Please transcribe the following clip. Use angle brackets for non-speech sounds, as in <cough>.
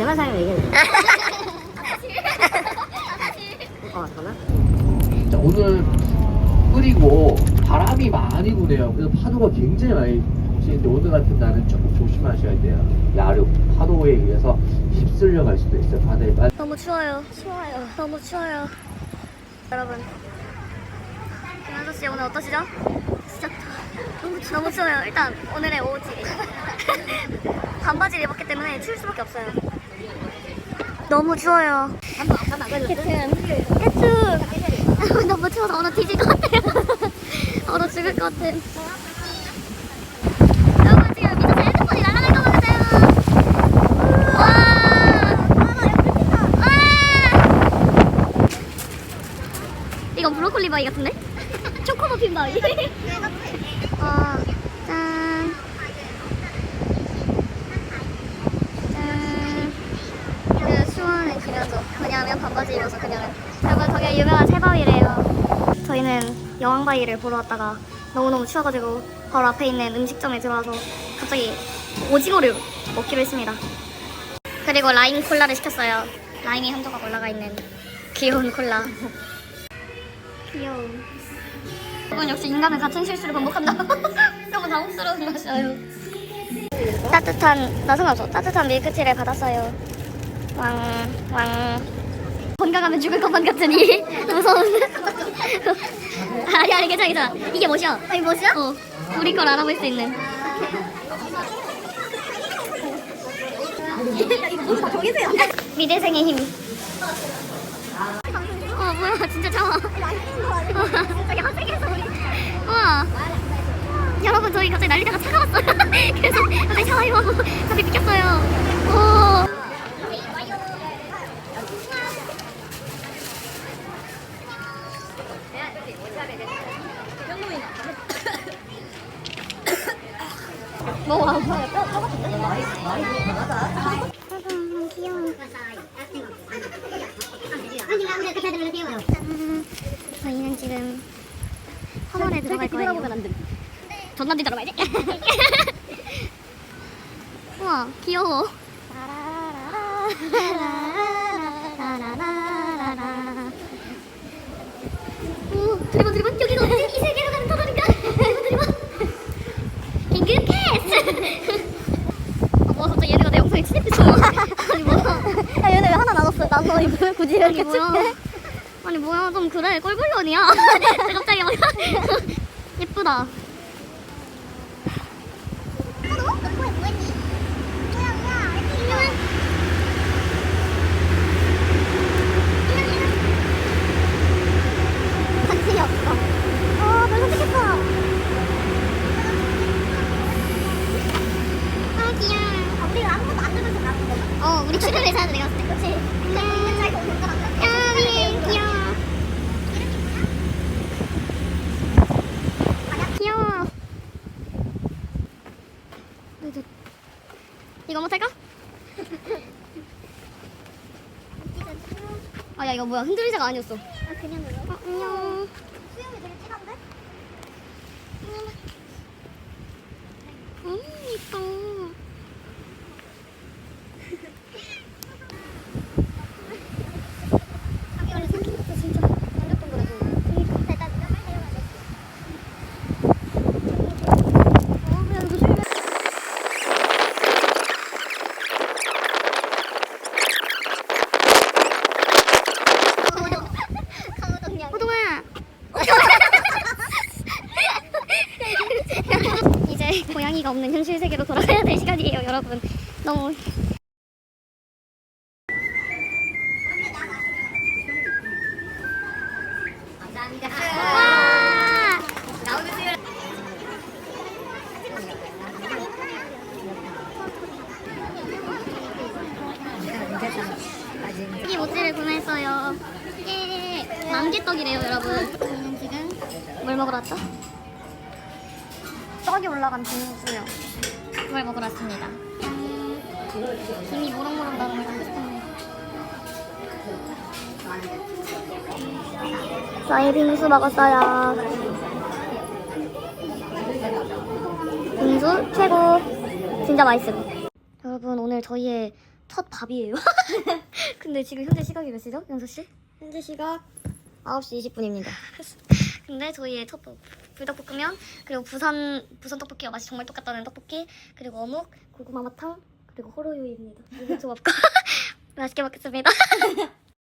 대만 사람 얘기해. <laughs> 어 잠깐만. 자, 오늘 흐리고 바람이 많이 부네요. 그래서 파도가 굉장히 많이 치는데 오늘 같은 날은 조금 조심하셔야 돼요. 야류 파도에 의해서 휩쓸려 갈 수도 있어요. 바다에 빠 너무 추워요. 추워요. 너무 추워요. 여러분. 김한서 씨 오늘 어떠시죠? 진짜 너무, 추, 너무 추워요. 일단 오늘의 오지. <laughs> 반바지를 입었기 때문에 추울 수밖에 없어요. 너무 추워요. 캐튼. 캐튼. 너무 추워서 얼어 뒤질 것 같아요. 얼어 죽을 것 같아. 여러분 지금 밑에서 핸드폰이 날아갈 것 같아요. 와. 아! 이건 브로콜리 바위 같은데? <laughs> 초코머핀 바위. 아, 짠. 짠. 그 수원을 그려줘. 왜냐하면 반바지 입어서 그녀는. 여러분, 저게 유명한 새바위래요. 저희는 여왕바위를 보러 왔다가 너무너무 추워가지고 바로 앞에 있는 음식점에 들어와서 갑자기 오징어를 먹기로 했습니다. 그리고 라임 콜라를 시켰어요. 라임이 한 조각 올라가 있는 귀여운 콜라. <laughs> 귀여워. 여러분 역시 인간은 같은 실수를 반복한다. <laughs> 너무 당혹스러운 맛이에요. 따뜻한 나 상관없어. 따뜻한 밀크티를 받았어요. 왕 왕. 건강하면 죽을 것만 같으니 무서운. 아니 아니 괜찮아 괜찮아. 이게 뭐야? 아니 뭐야? 어. 우리 걸 알아볼 수 있는. 미대생의 힘. 어 뭐야 진짜 차워. 저기 학생에서 우리. 와. 여러분 저희 갑자기 날리다가 차가 왔어요. <laughs> 그래서 갑자기 샤워하고 갑자기 비켰어요. 오. 짠. 저희는 지금 화원에 들어갈 거예요. 존나 뒤돌아봐야지. 우와, 귀여워. <laughs> 오, 드리번 드리번 여기가 어디 이 세계로 가는 터널인가? 드리번. 빙글 패스. 아, 뭐 갑자기 얘네가 내 영상에 침입했어. 아니 뭐야? 야 얘네 왜 하나 나눴어? 나눠 입으면 굳이 이렇게 아니 뭐야? 아니 뭐야 좀 그래 꼴불견이야. <laughs> 갑자기 막 예쁘다. 관심이 없 어. 선택했어. 아 귀여워. 우리가 아무것도 안 들면서 가는 거. 어 우리 출연을 해야 돼 내가 봤을 때. 그렇지. 근데 있는 자리가 없는 거랑 야 미, 귀여워. 귀여워. 네, 이거 못할까? <laughs> 아 야 이거 뭐야 흔들리자가 아니었어. 아, 그냥 눌러. 어, 안녕. 수영이 되게 진한데? 음 이뻐. 자기 원래 생긴부터 진짜 완벽한 거라고. 그러니까. 일단 누가 빨리 내려가야 돼. 어, 그냥 이거 조심해. 강호동양. 호동아. 이제 고양이가 없는 현실 세계로 돌아가야 될 시간이에요, 여러분. 너무 와! 이 모찌를 구매했어요. 예! 만개떡이래요, 여러분. 저희는 지금 뭘 먹으러 왔죠? 떡이 올라간 빙수요. 그걸 먹으러 왔습니다. 음, 김이 모락모락 나는 걸 맛있겠네. 저희 빙수 먹었어요. 빙수 최고. 진짜 맛있음. 여러분 오늘 저희의 첫 밥이에요. <laughs> 근데 지금 현재 시각이 몇 시죠? 연서 씨? 현재 시각 9시 20분입니다. <laughs> 근데 저희의 첫 부- 불닭볶음면 그리고 부산 부산 떡볶이와 맛이 정말 똑같다는 떡볶이 그리고 어묵 고구마 마탕 그리고 호로요입니다. 이거 조합과 <laughs> 맛있게 먹겠습니다. <laughs>